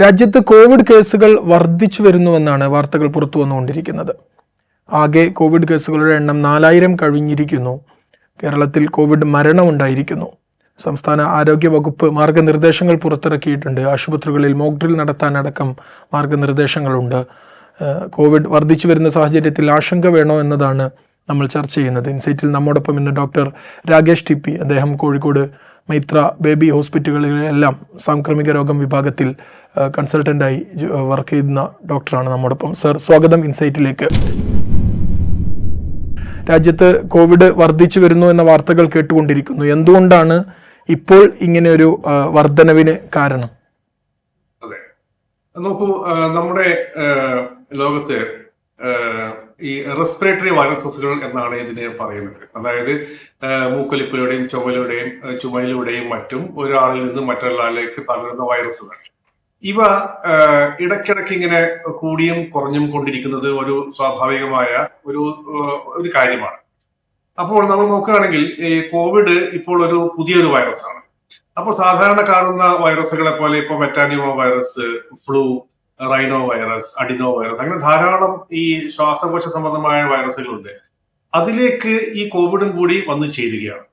രാജ്യത്ത് കോവിഡ് കേസുകൾ വർദ്ധിച്ചു വരുന്നുവെന്നാണ് വാർത്തകൾ പുറത്തു വന്നുകൊണ്ടിരിക്കുന്നത്. ആകെ കോവിഡ് കേസുകളുടെ എണ്ണം നാലായിരം കഴിഞ്ഞിരിക്കുന്നു. കേരളത്തിൽ കോവിഡ് മരണമുണ്ടായിരിക്കുന്നു. സംസ്ഥാന ആരോഗ്യ വകുപ്പ് മാർഗനിർദ്ദേശങ്ങൾ പുറത്തിറക്കിയിട്ടുണ്ട്. ആശുപത്രികളിൽ മോക്ഡ്രിൽ നടത്താനടക്കം മാർഗനിർദ്ദേശങ്ങളുണ്ട്. കോവിഡ് വർദ്ധിച്ചു വരുന്ന സാഹചര്യത്തിൽ ആശങ്ക വേണോ എന്നതാണ് നമ്മൾ ചർച്ച ചെയ്യുന്നത്. ഇൻസൈറ്റിൽ നമ്മോടൊപ്പം ഇന്ന് ഡോക്ടർ രാകേഷ് ടി അദ്ദേഹം കോഴിക്കോട് മൈത്ര ബേബി ഹോസ്പിറ്റലുകളിലെല്ലാം സാംക്രമിക രോഗം വിഭാഗത്തിൽ കൺസൾട്ടന്റായി വർക്ക് ചെയ്യുന്ന ഡോക്ടറാണ് നമ്മോടൊപ്പം. സർ സ്വാഗതം ഇൻസൈറ്റിലേക്ക്. രാജ്യത്ത് കോവിഡ് വർദ്ധിച്ചു വരുന്നു എന്ന വാർത്തകൾ കേട്ടുകൊണ്ടിരിക്കുന്നു. എന്തുകൊണ്ടാണ് ഇപ്പോൾ ഇങ്ങനെ ഒരു വർധനവിന് കാരണം? നോക്കൂ നമ്മുടെ ലോകത്ത് ഈ റെസ്പിറേറ്ററി വൈറസസുകൾ എന്നാണ് ഇതിനെ പറയുന്നത്. അതായത് മൂക്കൊലിപ്പിലൂടെയും ചുമലിലൂടെയും ചുമലിലൂടെയും മറ്റും ഒരാളിൽ നിന്ന് മറ്റൊരാളിലേക്ക് പകരുന്ന വൈറസുകൾ. ഇവ ഇടയ്ക്കിടയ്ക്ക് ഇങ്ങനെ കൂടിയും കുറഞ്ഞും കൊണ്ടിരിക്കുന്നത് ഒരു സ്വാഭാവികമായ ഒരു ഒരു കാര്യമാണ്. അപ്പോൾ നമ്മൾ നോക്കുകയാണെങ്കിൽ ഈ കോവിഡ് ഇപ്പോൾ ഒരു പുതിയൊരു വൈറസാണ് അപ്പോൾ സാധാരണ കാണുന്ന വൈറസുകളെ പോലെ ഇപ്പൊ മെറ്റാനിയോ virus flu rhino virus adeno virus അങ്ങനെ ധാരാളം ഈ ശ്വാസകോശ സംബന്ധമായ വൈറസുകളുണ്ട് അതിലേക്ക് ഈ കോവിഡും കൂടി വന്നു ചേരുകയാണ്.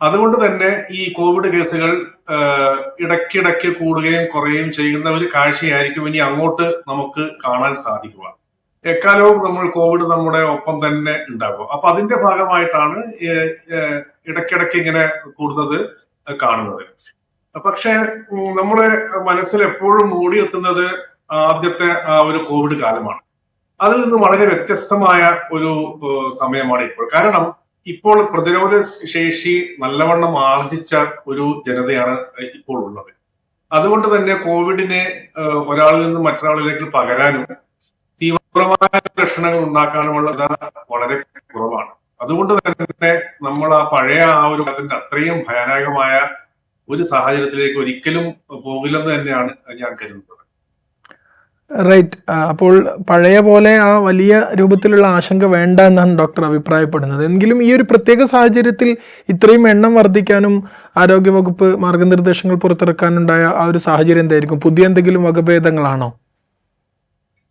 അതുകൊണ്ട് തന്നെ ഈ കോവിഡ് കേസുകൾ ഇടയ്ക്കിടയ്ക്ക് കൂടുകയും കുറയുകയും ചെയ്യുന്ന ഒരു കാഴ്ചയായിരിക്കും ഇനി അങ്ങോട്ട് നമുക്ക് കാണാൻ സാധിക്കുക. എക്കാലവും നമ്മൾ കോവിഡ് നമ്മുടെ ഒപ്പം തന്നെ ഉണ്ടാകും അപ്പൊ അതിന്റെ ഭാഗമായിട്ടാണ് ഇടയ്ക്കിടയ്ക്ക് ഇങ്ങനെ കൂടുന്നത് കാണുന്നത്. പക്ഷെ നമ്മുടെ മനസ്സിൽ എപ്പോഴും മൂടിയെത്തുന്നത് ആദ്യത്തെ ആ ഒരു കോവിഡ് കാലമാണ്. അതിൽ നിന്ന് വളരെ വ്യത്യസ്തമായ ഒരു സമയമാണ് ഇപ്പോൾ. കാരണം ഇപ്പോൾ പ്രതിരോധ ശേഷി നല്ലവണ്ണം ആർജിച്ച ഒരു ജനതയാണ് ഇപ്പോൾ ഉള്ളത്. അതുകൊണ്ട് തന്നെ കോവിഡിനെ ഒരാളിൽ നിന്ന് മറ്റൊരാളിലേക്ക് പകരാനും തീവ്രമായ ലക്ഷണങ്ങൾ ഉണ്ടാക്കാനുമുള്ള വളരെ കുറവാണ്. അതുകൊണ്ട് തന്നെ നമ്മൾ ആ പഴയ ആ ഒരു അതിന്റെ അത്രയും ഭയാനകമായ ഒരു സാഹചര്യത്തിലേക്ക് ഒരിക്കലും പോകില്ലെന്ന് തന്നെയാണ് ഞാൻ കരുതുന്നത്. റൈറ്റ് അപ്പോൾ പഴയ പോലെ ആ വലിയ രൂപത്തിലുള്ള ആശങ്ക വേണ്ട എന്നാണ് ഡോക്ടർ അഭിപ്രായപ്പെടുന്നത്. എങ്കിലും ഈ ഒരു പ്രത്യേക സാഹചര്യത്തിൽ ഇത്രയും എണ്ണം വർദ്ധിക്കാനും ആരോഗ്യവകുപ്പ് മാർഗനിർദ്ദേശങ്ങൾ പുറത്തിറക്കാനുണ്ടായ ആ ഒരു സാഹചര്യം എന്തായിരിക്കും? പുതിയ എന്തെങ്കിലും വകഭേദങ്ങളാണോ?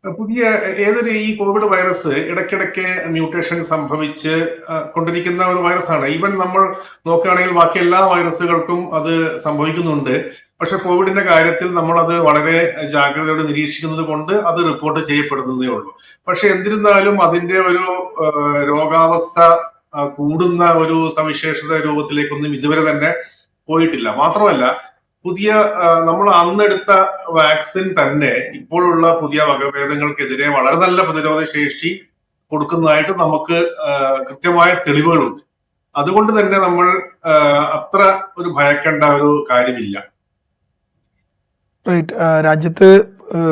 പുതിയ ഏതൊരു ഈ കോവിഡ് വൈറസ് ഇടയ്ക്കിടയ്ക്ക് മ്യൂട്ടേഷൻ സംഭവിച്ച് കൊണ്ടിരിക്കുന്ന ഒരു വൈറസാണ്. ഈവൻ നമ്മൾ നോക്കുകയാണെങ്കിൽ ബാക്കി എല്ലാ വൈറസുകൾക്കും അത് സംഭവിക്കുന്നുണ്ട്. പക്ഷെ കോവിഡിന്റെ കാര്യത്തിൽ നമ്മൾ അത് വളരെ ജാഗ്രതയോടെ നിരീക്ഷിക്കുന്നത് കൊണ്ട് അത് റിപ്പോർട്ട് ചെയ്യപ്പെടുന്നതേ ഉള്ളൂ. പക്ഷെ എന്നിരുന്നാലും അതിന്റെ ഒരു രോഗാവസ്ഥ കൂടുന്ന ഒരു സവിശേഷത രൂപത്തിലേക്കൊന്നും ഇതുവരെ തന്നെ പോയിട്ടില്ല. മാത്രമല്ല പുതിയ നമ്മൾ അന്നെടുത്ത വാക്സിൻ തന്നെ ഇപ്പോഴുള്ള പുതിയ വകഭേദങ്ങൾക്കെതിരെ വളരെ നല്ല പ്രതിരോധ ശേഷി കൊടുക്കുന്നതായിട്ട് നമുക്ക് കൃത്യമായ തെളിവുകളുണ്ട്. അതുകൊണ്ട് തന്നെ നമ്മൾ അത്ര ഒരു ഭയക്കേണ്ട ഒരു കാര്യമില്ല. റൈറ്റ് രാജ്യത്ത്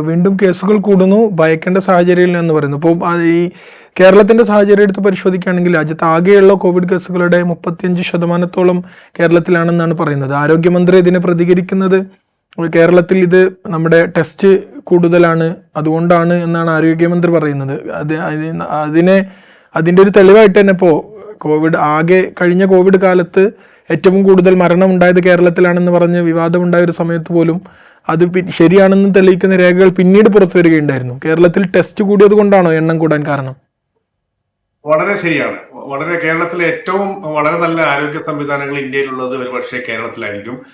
വീണ്ടും കേസുകൾ കൂടുന്നു. ഭയക്കേണ്ട സാഹചര്യം എന്ന് പറയുന്നു. ഇപ്പോൾ ഈ കേരളത്തിന്റെ സാഹചര്യം എടുത്ത് പരിശോധിക്കുകയാണെങ്കിൽ രാജ്യത്ത് ആകെയുള്ള കോവിഡ് കേസുകളുടെ മുപ്പത്തിയഞ്ച് ശതമാനത്തോളം കേരളത്തിലാണെന്നാണ് പറയുന്നത്. ആരോഗ്യമന്ത്രി ഇതിനെ പ്രതികരിക്കുന്നത് കേരളത്തിൽ ഇത് നമ്മുടെ ടെസ്റ്റ് കൂടുതലാണ് അതുകൊണ്ടാണ് എന്നാണ് ആരോഗ്യമന്ത്രി പറയുന്നത്. അത് അതിനെ അതിന്റെ ഒരു തെളിവായിട്ട് തന്നെ ഇപ്പോൾ കോവിഡ് ആകെ കഴിഞ്ഞ കോവിഡ് കാലത്ത് ഏറ്റവും കൂടുതൽ മരണം ഉണ്ടായത് കേരളത്തിലാണെന്ന് പറഞ്ഞ് വിവാദമുണ്ടായ ഒരു സമയത്ത് പോലും അത് ശരിയാണെന്ന് തെളിയിക്കുന്ന രേഖകൾ പിന്നീട് പുറത്തു വരികയുണ്ടായിരുന്നു. കേരളത്തിൽ ടെസ്റ്റ് കൂടിയത് കൊണ്ടാണോ എണ്ണം കൂടാൻ കാരണം? വളരെ ശരിയാണ്. വളരെ കേരളത്തിലെ ഏറ്റവും വളരെ നല്ല ആരോഗ്യ സംവിധാനങ്ങൾ ഇന്ത്യയിലുള്ളത് ഒരു പക്ഷേ കേരളത്തിലായിരിക്കും.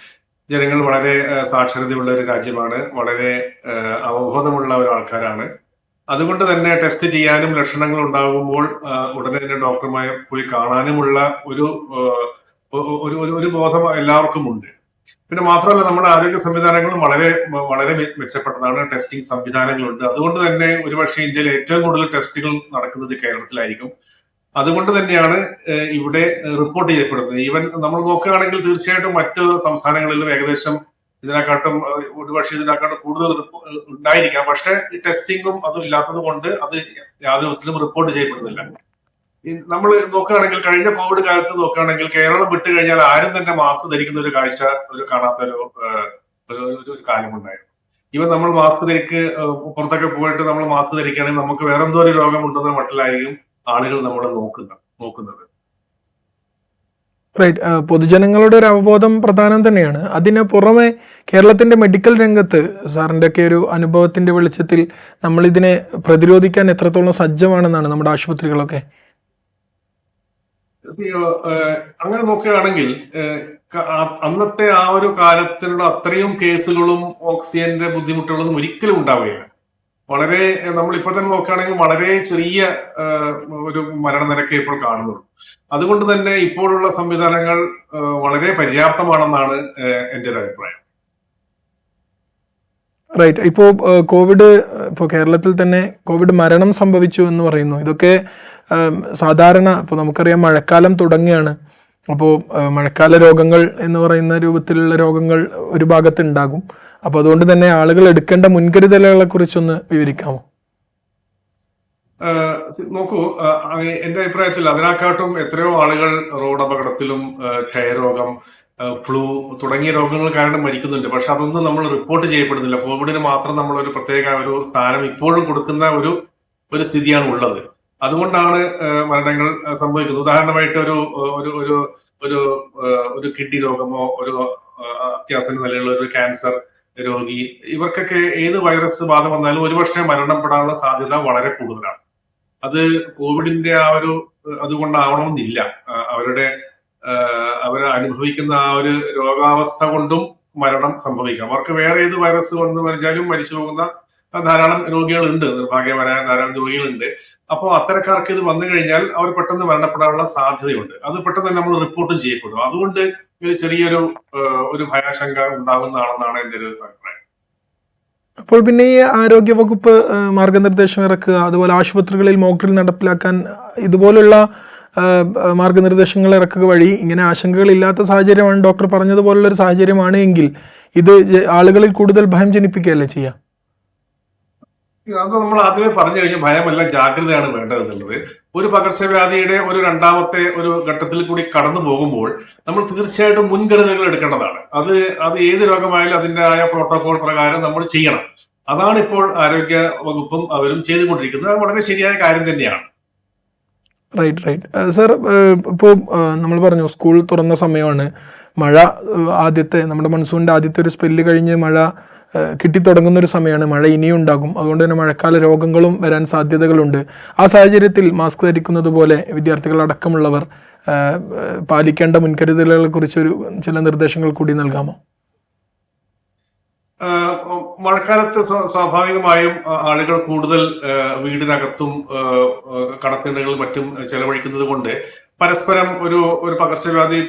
ജനങ്ങൾ വളരെ സാക്ഷരതയുള്ള ഒരു രാജ്യമാണ്. വളരെ അവബോധമുള്ള ഒരു ആൾക്കാരാണ്. അതുകൊണ്ട് തന്നെ ടെസ്റ്റ് ചെയ്യാനും ലക്ഷണങ്ങൾ ഉണ്ടാകുമ്പോൾ ഉടനെ തന്നെ ഡോക്ടർമാരെ പോയി കാണാനുമുള്ള ഒരു ഒരു- ഒരു ബോധം എല്ലാവർക്കും ഉണ്ട് പിന്നെ മാത്രമല്ല നമ്മുടെ ആരോഗ്യ സംവിധാനങ്ങളും വളരെ വളരെ മെച്ചപ്പെട്ടതാണ്. ടെസ്റ്റിംഗ് സംവിധാനങ്ങളുണ്ട്. അതുകൊണ്ട് തന്നെ ഒരുപക്ഷെ ഇന്ത്യയിൽ ഏറ്റവും കൂടുതൽ ടെസ്റ്റുകൾ നടക്കുന്നത് കേരളത്തിലായിരിക്കും. അതുകൊണ്ട് തന്നെയാണ് ഇവിടെ റിപ്പോർട്ട് ചെയ്യപ്പെടുന്നത്. ഈവൻ നമ്മൾ നോക്കുകയാണെങ്കിൽ തീർച്ചയായിട്ടും മറ്റു സംസ്ഥാനങ്ങളിലും ഏകദേശം ഇതിനെക്കാട്ടും ഒരുപക്ഷെ ഇതിനെക്കാട്ടും കൂടുതൽ ഉണ്ടായിരിക്കാം. പക്ഷെ ടെസ്റ്റിംഗും അതും ഇല്ലാത്തത് കൊണ്ട് അത് യാതൊരു വിധത്തിലും റിപ്പോർട്ട് ചെയ്യപ്പെടുന്നില്ല. നമ്മൾ നോക്കുകയാണെങ്കിൽ കഴിഞ്ഞ കോവിഡ് കാലത്ത് നോക്കുകയാണെങ്കിൽ കേരളം വിട്ടു കഴിഞ്ഞാൽ ആരും തന്നെ മാസ്ക് ധരിക്കുന്ന ഒരു കാഴ്ച ഒരു കാണാത്ത ഒരു ഒരു കാലമുണ്ടായിരുന്നു. ഇവൻ നമ്മൾ മാസ്ക് ധരിക്ക് പുറത്തൊക്കെ പോയിട്ട് നമ്മൾ മാസ്ക് ധരിക്കുകയാണെങ്കിൽ നമുക്ക് വേറെ എന്തോ ഒരു രോഗം ഉണ്ടെന്ന മട്ടിലായിരിക്കും ആളുകൾ നമ്മളെ നോക്കുന്ന നോക്കുന്നത്. റൈറ്റ് പൊതുജനങ്ങളുടെ ഒരു അവബോധം പ്രധാനം തന്നെയാണ്. അതിന് പുറമെ കേരളത്തിന്റെ മെഡിക്കൽ രംഗത്ത് സാറിന്റെ ഒക്കെ ഒരു അനുഭവത്തിന്റെ വെളിച്ചത്തിൽ നമ്മൾ ഇതിനെ പ്രതിരോധിക്കാൻ എത്രത്തോളം സജ്ജമാണെന്നാണ് നമ്മുടെ ആശുപത്രികളൊക്കെ അങ്ങനെ നോക്കുകയാണെങ്കിൽ അന്നത്തെ ആ ഒരു കാലത്തിലുള്ള അത്രയും കേസുകളും ഓക്സിജന്റെ ബുദ്ധിമുട്ടുകളൊന്നും ഒരിക്കലും ഉണ്ടാവുകയില്ല. വളരെ നമ്മൾ ഇപ്പോൾ തന്നെ നോക്കുകയാണെങ്കിൽ വളരെ ചെറിയ ഒരു മരണനിരക്ക് ഇപ്പോൾ കാണുന്നുള്ളൂ. അതുകൊണ്ട് തന്നെ ഇപ്പോഴുള്ള സംവിധാനങ്ങൾ വളരെ പര്യാപ്തമാണെന്നാണ് എന്റെ ഒരു അഭിപ്രായം. റൈറ്റ്. ഇപ്പോൾ കോവിഡ് ഇപ്പോൾ കേരളത്തിൽ തന്നെ കോവിഡ് മരണം സംഭവിച്ചു എന്ന് പറയുന്നു. ഇതൊക്കെ സാധാരണ ഇപ്പോൾ നമുക്കറിയാം മഴക്കാലം തുടങ്ങുകയാണ്. അപ്പോൾ മഴക്കാല രോഗങ്ങൾ എന്ന് പറയുന്ന രൂപത്തിലുള്ള രോഗങ്ങൾ ഒരു ഭാഗത്ത് ഉണ്ടാകും അപ്പോൾ അതുകൊണ്ട് തന്നെ ആളുകൾ എടുക്കേണ്ട മുൻകരുതലുകളെ കുറിച്ചൊന്ന് വിവരിക്കാമോ? നോക്കൂ എന്റെ അഭിപ്രായത്തിൽ അതിനെക്കാട്ടും എത്രയോ ആളുകൾ റോഡ് അപകടത്തിലും ക്ഷയരോഗം ഫ്ലൂ തുടങ്ങിയ രോഗങ്ങൾ കാരണം മരിക്കുന്നുണ്ട്. പക്ഷെ അതൊന്നും നമ്മൾ റിപ്പോർട്ട് ചെയ്യപ്പെടുന്നില്ല. കോവിഡിന് മാത്രം നമ്മൾ ഒരു പ്രത്യേക ഒരു സ്ഥാനം ഇപ്പോഴും കൊടുക്കുന്ന ഒരു ഒരു സ്ഥിതിയാണ് ഉള്ളത്. അതുകൊണ്ടാണ് മരണങ്ങൾ സംഭവിക്കുന്നത്. ഉദാഹരണമായിട്ട് ഒരു ഒരു ഒരു ഒരു ഒരു കിഡ്നി രോഗമോ ഒരു അത്യാസന നിലയിലുള്ള ഒരു ക്യാൻസർ രോഗി ഇവർക്കൊക്കെ ഏത് വൈറസ് ബാധ വന്നാലും ഒരുപക്ഷെ മരണപ്പെടാനുള്ള സാധ്യത വളരെ കൂടുതലാണ്. അത് കോവിഡിന്റെ ആ ഒരു അതുകൊണ്ടാവണമെന്നില്ല. അവരുടെ അവർ അനുഭവിക്കുന്ന ആ ഒരു രോഗാവസ്ഥ കൊണ്ടും മരണം സംഭവിക്കാം. അവർക്ക് വേറെ ഏത് വൈറസ് വന്നു മരിച്ചാലും മരിച്ചു പോകുന്ന ധാരാളം രോഗികളുണ്ട് നിർഭാഗ്യപരമായ ധാരാളം രോഗികളുണ്ട് അപ്പോൾ അത്തരക്കാർക്ക് ഇത് വന്നു കഴിഞ്ഞാൽ അവർ പെട്ടെന്ന് മരണപ്പെടാനുള്ള സാധ്യതയുണ്ട്. അത് പെട്ടെന്ന് നമ്മൾ റിപ്പോർട്ടും ചെയ്യപ്പെടും. അതുകൊണ്ട് ഒരു ചെറിയൊരു ഒരു ഭയാശങ്ക ഉണ്ടാകുന്നതാണെന്നാണ് എന്റെ ഒരു അഭിപ്രായം. അപ്പോൾ പിന്നെ ഈ ആരോഗ്യ വകുപ്പ് ഏഹ്, മാർഗനിർദ്ദേശം ഇറക്കുക അതുപോലെ ആശുപത്രികളിൽ മോക്ഡ്രിൽ നടപ്പിലാക്കാൻ ഇതുപോലുള്ള മാർഗനിർദ്ദേശങ്ങൾ ഇറക്കുക വഴി ഇങ്ങനെ ആശങ്കകൾ ഇല്ലാത്ത സാഹചര്യമാണ് ഡോക്ടർ പറഞ്ഞതുപോലുള്ള ഒരു സാഹചര്യമാണ് എങ്കിൽ ഇത് ആളുകളിൽ കൂടുതൽ ഭയം ജനിപ്പിക്കുകയല്ലേ ചെയ്യുക അത് നമ്മൾ ആദ്യമേ പറഞ്ഞു കഴിഞ്ഞാൽ ഭയമല്ല ജാഗ്രതയാണ് വേണ്ടത് എന്നുള്ളത്. ഒരു പകർച്ചവ്യാധിയുടെ ഒരു രണ്ടാമത്തെ ഒരു ഘട്ടത്തിൽ കൂടി കടന്നു പോകുമ്പോൾ നമ്മൾ തീർച്ചയായിട്ടും മുൻകരുതലുകൾ എടുക്കേണ്ടതാണ്. അത് അത് ഏത് രോഗമായാലും അതിന്റെതായ പ്രോട്ടോകോൾ പ്രകാരം നമ്മൾ ചെയ്യണം. അതാണ് ഇപ്പോൾ ആരോഗ്യ വകുപ്പും അവരും ചെയ്തുകൊണ്ടിരിക്കുന്നത്. അത് വളരെ ശരിയായ കാര്യം തന്നെയാണ്. റൈറ്റ് റൈറ്റ് സർ ഇപ്പോൾ നമ്മൾ പറഞ്ഞു സ്കൂൾ തുറന്ന സമയമാണ്. മഴ ആദ്യത്തെ നമ്മുടെ മൺസൂണിന്റെ ആദ്യത്തെ ഒരു സ്പെല്ല് കഴിഞ്ഞ് മഴ കിട്ടിത്തുടങ്ങുന്ന ഒരു സമയമാണ്. മഴ ഇനിയും ഉണ്ടാകും. അതുകൊണ്ട് തന്നെ മഴക്കാല രോഗങ്ങളും വരാൻ സാധ്യതകളുണ്ട്. ആ സാഹചര്യത്തിൽ മാസ്ക് ധരിക്കുന്നത് പോലെ ഏഹ്, പാലിക്കേണ്ട മുൻകരുതലുകളെ കുറിച്ചൊരു ചില നിർദ്ദേശങ്ങൾ കൂടി നൽകാമോ? മഴക്കാലത്ത് സ്വാഭാവികമായും ആളുകൾ കൂടുതൽ വീടിനകത്തും കടത്തിണകളും മറ്റും ചെലവഴിക്കുന്നത് കൊണ്ട് പരസ്പരം ഒരു ഒരു പകർച്ചവ്യാധി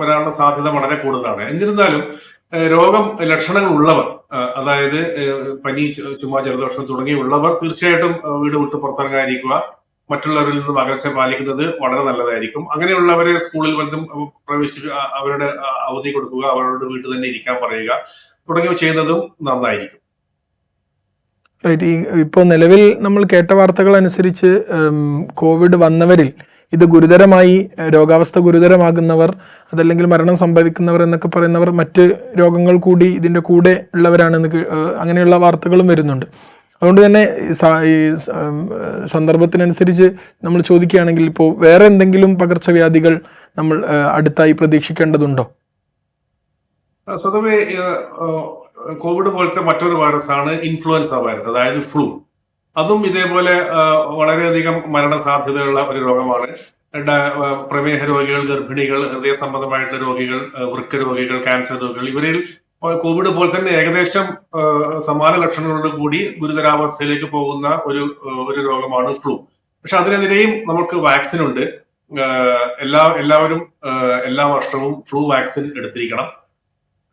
വരാനുള്ള സാധ്യത വളരെ കൂടുതലാണ്. എന്നിരുന്നാലും രോഗം ലക്ഷണങ്ങൾ ഉള്ളവർ അതായത് പനി ചുമ ജലദോഷം തുടങ്ങിയുള്ളവർ തീർച്ചയായിട്ടും വീട് വിട്ട് പുറത്തിറങ്ങാതിരിക്കുക. മറ്റുള്ളവരിൽ നിന്നും അകൽച്ച പാലിക്കുന്നത് വളരെ നല്ലതായിരിക്കും. അങ്ങനെയുള്ളവരെ സ്കൂളിൽ വന്നും പ്രവേശിക്കുക അവരുടെ അവധി കൊടുക്കുക അവരോട് വീട്ടിൽ തന്നെ ഇരിക്കാൻ പറയുക തുടങ്ങിയവ ചെയ്യുന്നതും നന്നായിരിക്കും. റൈറ്റ് ഇപ്പോൾ നിലവിൽ നമ്മൾ കേട്ട വാർത്തകൾ അനുസരിച്ച് കോവിഡ് വന്നവരിൽ ഇത് ഗുരുതരമായി രോഗാവസ്ഥ ഗുരുതരമാകുന്നവർ അതല്ലെങ്കിൽ മരണം സംഭവിക്കുന്നവർ എന്നൊക്കെ പറയുന്നവർ മറ്റ് രോഗങ്ങൾ കൂടി ഇതിന്റെ കൂടെ ഉള്ളവരാണെന്ന് അങ്ങനെയുള്ള വാർത്തകളും വരുന്നുണ്ട്. അതുകൊണ്ട് തന്നെ ഈ സന്ദർഭത്തിനനുസരിച്ച് നമ്മൾ ചോദിക്കുകയാണെങ്കിൽ ഇപ്പോൾ വേറെ എന്തെങ്കിലും പകർച്ചവ്യാധികൾ നമ്മൾ അടുത്തായി പ്രതീക്ഷിക്കേണ്ടതുണ്ടോ? സ്വതവേ കോവിഡ് പോലത്തെ മറ്റൊരു വൈറസ് ആണ് ഇൻഫ്ലുവൻസ വൈറസ് അതായത് ഫ്ലൂ. അതും ഇതേപോലെ വളരെയധികം മരണസാധ്യതയുള്ള ഒരു രോഗമാണ്. പ്രമേഹ രോഗികൾ ഗർഭിണികൾ ഹൃദയ സംബന്ധമായിട്ടുള്ള രോഗികൾ വൃക്ക രോഗികൾ ക്യാൻസർ രോഗികൾ ഇവരിൽ കോവിഡ് പോലെ തന്നെ ഏകദേശം സമാന ലക്ഷണങ്ങളോട് കൂടി ഗുരുതരാവസ്ഥയിലേക്ക് പോകുന്ന ഒരു ഒരു രോഗമാണ് ഫ്ലൂ. പക്ഷെ അതിനെതിരെയും നമുക്ക് വാക്സിൻ ഉണ്ട്. എല്ലാ എല്ലാവരും എല്ലാ വർഷവും ഫ്ലൂ വാക്സിൻ എടുത്തിരിക്കണം.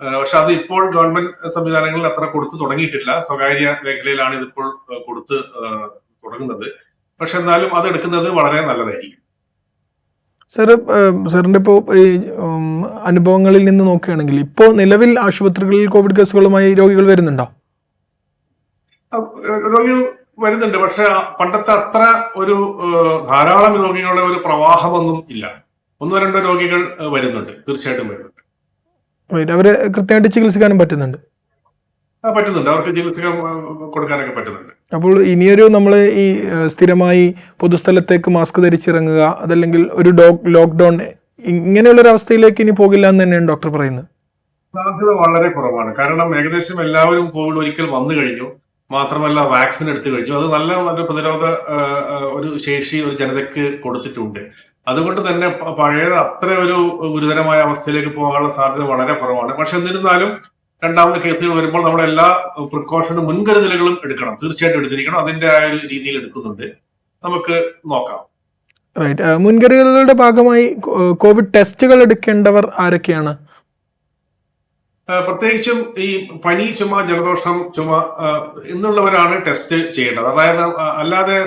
പക്ഷെ അത് ഇപ്പോൾ ഗവൺമെന്റ് സംവിധാനങ്ങളിൽ അത്ര കൊടുത്തു തുടങ്ങിയിട്ടില്ല. സ്വകാര്യ മേഖലയിലാണ് ഇതിപ്പോൾ കൊടുത്ത് തുടങ്ങുന്നത്. പക്ഷെ എന്നാലും അത് എടുക്കുന്നത് വളരെ നല്ലതായിരിക്കും. സാർ സാറിന്റെ ഇപ്പോ ഈ അനുഭവങ്ങളിൽ നിന്ന് നോക്കുകയാണെങ്കിൽ ഇപ്പോൾ നിലവിൽ ആശുപത്രികളിൽ കോവിഡ് കേസുകളുമായി രോഗികൾ വരുന്നുണ്ടോ? രോഗികൾ വരുന്നുണ്ട്. പക്ഷെ പണ്ടത്തെ അത്ര ഒരു ധാരാളം രോഗികളുടെ ഒരു പ്രവാഹമൊന്നും ഇല്ല. ഒന്നോ രണ്ടോ രോഗികൾ വരുന്നുണ്ട്. തീർച്ചയായിട്ടും വരുന്നുണ്ട്. അവരെ കൃത്യമായിട്ട് ചികിത്സിക്കാനും പറ്റുന്നുണ്ട്. പറ്റുന്നുണ്ട്. അവർക്ക് ചികിത്സിക്കാൻ കൊടുക്കാനൊക്കെ പറ്റുന്നുണ്ട്. അപ്പോൾ ഇനിയൊരു നമ്മൾ ഈ സ്ഥിരമായി പൊതുസ്ഥലത്തേക്ക് മാസ്ക് ധരിച്ചിറങ്ങുക അതല്ലെങ്കിൽ ഒരു ലോക്ക്ഡൌൺ ഇങ്ങനെയുള്ള ഒരു അവസ്ഥയിലേക്ക് ഇനി പോകില്ല എന്ന് തന്നെയാണ് ഡോക്ടർ പറയുന്നത്. സാധ്യത വളരെ കുറവാണ്. കാരണം ഏകദേശം എല്ലാവരും കോവിഡ് ഒരിക്കൽ വന്നു കഴിഞ്ഞു. മാത്രമല്ല വാക്സിൻ എടുത്തു കഴിഞ്ഞു. അത് നല്ല ഒരു പ്രതിരോധ ഒരു ശേഷി ഒരു ജനതയ്ക്ക് കൊടുത്തിട്ടുണ്ട്. അതുകൊണ്ട് തന്നെ പഴയത് അത്ര ഒരു ഗുരുതരമായ അവസ്ഥയിലേക്ക് പോകാനുള്ള സാധ്യത വളരെ കുറവാണ്. പക്ഷെ എന്നിരുന്നാലും രണ്ടാമത് കേസുകൾ വരുമ്പോൾ നമ്മൾ എല്ലാ പ്രിക്കോഷനും മുൻകരുതലുകളും എടുക്കണം. തീർച്ചയായിട്ടും എടുത്തിരിക്കണം. അതിന്റെ ആ ഒരു രീതിയിൽ എടുക്കുന്നുണ്ട്. നമുക്ക് നോക്കാം. റൈറ്റ് മുൻകരുതലുകളുടെ ഭാഗമായി കോവിഡ് ടെസ്റ്റുകൾ എടുക്കേണ്ടവർ ആരൊക്കെയാണ്? പ്രത്യേകിച്ചും ഈ പനി ചുമ ജലദോഷം ചുമ എന്നുള്ളവരാണ് ടെസ്റ്റ് ചെയ്യേണ്ടത്. അതായത് അല്ലാതെ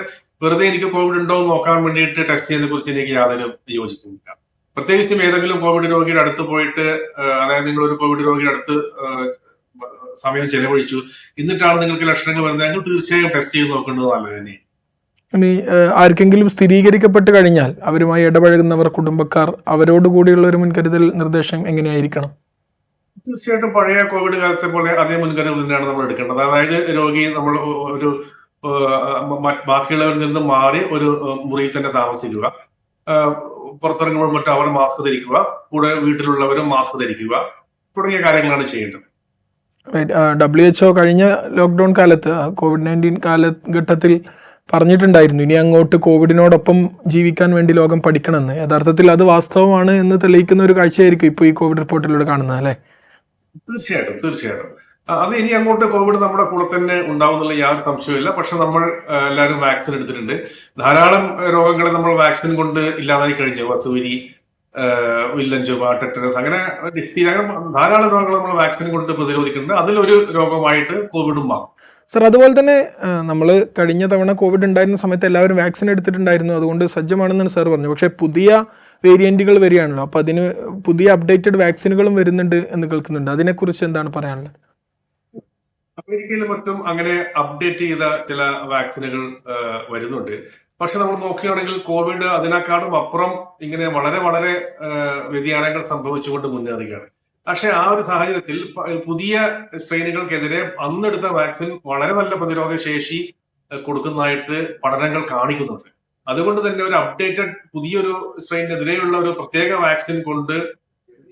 വെറുതെ എനിക്ക് കോവിഡ് ഉണ്ടോ എന്ന് നോക്കാൻ വേണ്ടിയിട്ട് ടെസ്റ്റ് ചെയ്യുന്നതിനെ കുറിച്ച് എനിക്ക് യാതൊരു യോജിക്കുന്നില്ല പ്രത്യേകിച്ചും ഏതെങ്കിലും കോവിഡ് രോഗിയുടെ അടുത്ത് പോയിട്ട് അതായത് നിങ്ങൾ ഒരു കോവിഡ് രോഗിയുടെ അടുത്ത് സമയം ചെലവഴിച്ചു. എന്നിട്ടാണ് നിങ്ങൾക്ക് ലക്ഷണങ്ങൾ വരുന്നതെങ്കിൽ തീർച്ചയായും ടെസ്റ്റ് ചെയ്ത് നോക്കേണ്ടത് നല്ലത് തന്നെ ഇനി ആർക്കെങ്കിലും സ്ഥിരീകരിക്കപ്പെട്ട് കഴിഞ്ഞാൽ അവരുമായി ഇടപഴകുന്നവർ കുടുംബക്കാർ അവരോട് കൂടിയുള്ള ഒരു മുൻകരുതൽ നിർദ്ദേശം എങ്ങനെയായിരിക്കണം? തീർച്ചയായിട്ടും പഴയ കോവിഡ് കാലത്തെ പോലെ അതേ മുൻകരുതൽ തന്നെയാണ് നമ്മൾ എടുക്കേണ്ടത്. അതായത് രോഗി നമ്മൾ ഒരു ബാക്കിയുള്ളവരിൽ നിന്ന് മാറി ഒരു മുറിയിൽ തന്നെ താമസിക്കുക. പുറത്തിറങ്ങുമ്പോൾ മറ്റും അവർ മാസ്ക് ധരിക്കുക. കൂടെ വീട്ടിലുള്ളവരും മാസ്ക് ധരിക്കുക. തുടങ്ങിയ കാര്യങ്ങളാണ് ചെയ്യേണ്ടത്. ഡബ്ല്യു എച്ച്ഒ കഴിഞ്ഞ ലോക്ക്ഡൌൺ കാലത്ത് കോവിഡ് നയന്റീൻ കാലഘട്ടത്തിൽ പറഞ്ഞിട്ടുണ്ടായിരുന്നു ഇനി അങ്ങോട്ട് കോവിഡിനോടൊപ്പം ജീവിക്കാൻ വേണ്ടി ലോകം പഠിക്കണമെന്ന്. യഥാർത്ഥത്തിൽ അത് വാസ്തവമാണ് എന്ന് തെളിയിക്കുന്ന ഒരു കാഴ്ചയായിരിക്കും ഇപ്പോൾ ഈ കോവിഡ് റിപ്പോർട്ടിലൂടെ കാണുന്നത് അല്ലേ? തീർച്ചയായിട്ടും തീർച്ചയായിട്ടും. അത് ഇനി അങ്ങോട്ട് കോവിഡ് നമ്മുടെ കൂടെ തന്നെ ഉണ്ടാവും എന്നുള്ള യാതൊരു സംശയമില്ല പക്ഷെ നമ്മൾ എല്ലാവരും വാക്സിൻ എടുത്തിട്ടുണ്ട്. ധാരാളം രോഗങ്ങളെ നമ്മൾ വാക്സിൻ കൊണ്ട് ഇല്ലാതായി കഴിഞ്ഞു. വസൂരി വില്ലൻ ചുമ ടെറ്റനസ് അങ്ങനെ ഡിഫ്തീരിയ, അങ്ങനെ ധാരാളം രോഗങ്ങൾ നമ്മൾ വാക്സിൻ കൊണ്ട് പ്രതിരോധിക്കുന്നുണ്ട്. അതിലൊരു രോഗമായിട്ട് കോവിഡും മാറും സർ അതുപോലെ തന്നെ നമ്മൾ കഴിഞ്ഞ തവണ കോവിഡ് ഉണ്ടായിരുന്ന സമയത്ത് എല്ലാവരും വാക്സിൻ എടുത്തിട്ടുണ്ടായിരുന്നു. അതുകൊണ്ട് സജ്ജമാണെന്നാണ് സാർ പറഞ്ഞു പക്ഷേ പുതിയ വേരിയന്റുകൾ വരികയാണല്ലോ. അപ്പോൾ അതിന് പുതിയ അപ്ഡേറ്റഡ് വാക്സിനുകളും വരുന്നുണ്ട് എന്ന് കേൾക്കുന്നുണ്ട്. അതിനെക്കുറിച്ച് എന്താണ് പറയാനുള്ളത്? അമേരിക്കയിലും മറ്റും അങ്ങനെ അപ്ഡേറ്റ് ചെയ്ത ചില വാക്സിനുകൾ വരുന്നുണ്ട്. പക്ഷെ നമ്മൾ നോക്കുകയാണെങ്കിൽ കോവിഡ് അതിനേക്കാളും അപ്പുറം ഇങ്ങനെ വളരെ വളരെ വ്യതിയാനങ്ങൾ സംഭവിച്ചുകൊണ്ട് മുന്നേറുകയാണ്. പക്ഷെ ആ ഒരു സാഹചര്യത്തിൽ പുതിയ സ്ട്രെയിനുകൾക്കെതിരെ അന്നെടുത്ത വാക്സിൻ വളരെ നല്ല പ്രതിരോധ ശേഷി കൊടുക്കുന്നതായിട്ട് പഠനങ്ങൾ കാണിക്കുന്നുണ്ട്. അതുകൊണ്ട് തന്നെ ഒരു അപ്ഡേറ്റഡ് പുതിയൊരു സ്ട്രെയിനെതിരെയുള്ള ഒരു പ്രത്യേക വാക്സിൻ കൊണ്ട്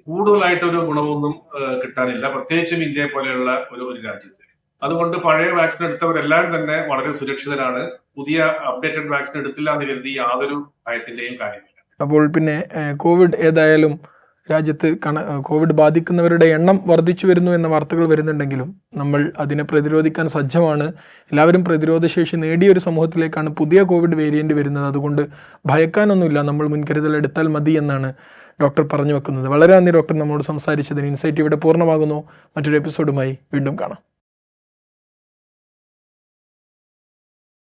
കൂടുതലായിട്ടൊരു ഗുണമൊന്നും കിട്ടാനില്ല. പ്രത്യേകിച്ചും ഇന്ത്യയെ പോലെയുള്ള ഒരു ഒരു രാജ്യത്ത്. അതുകൊണ്ട് പഴയ വാക്സിൻ എടുത്തവരെല്ലാവരും തന്നെ വളരെ സുരക്ഷിതരാണ്. പുതിയ അപ്ഡേറ്റഡ് വാക്സിൻ എടുത്തില്ല എന്ന് കരുതി യാതൊരു ഭയത്തിന്റെയും കാര്യമില്ല. അപ്പോൾ പിന്നെ കോവിഡ് ഏതായാലും രാജ്യത്ത് കണ കോവിഡ് ബാധിക്കുന്നവരുടെ എണ്ണം വർദ്ധിച്ചു വരുന്നു എന്ന വാർത്തകൾ വരുന്നുണ്ടെങ്കിലും നമ്മൾ അതിനെ പ്രതിരോധിക്കാൻ സജ്ജമാണ്. എല്ലാവരും പ്രതിരോധശേഷി നേടിയ ഒരു സമൂഹത്തിലേക്കാണ് പുതിയ കോവിഡ് വേരിയന്റ് വരുന്നത്. അതുകൊണ്ട് ഭയക്കാനൊന്നുമില്ല. നമ്മൾ മുൻകരുതൽ എടുത്താൽ മതി എന്നാണ് ഡോക്ടർ പറഞ്ഞു വെക്കുന്നത്. വളരെ നന്ദി ഡോക്ടർ നമ്മോട് സംസാരിച്ചതിന്. ഇൻസൈറ്റ് ഇവിടെ പൂർണമാകുന്നു. മറ്റൊരു എപ്പിസോഡുമായി വീണ്ടും കാണാം.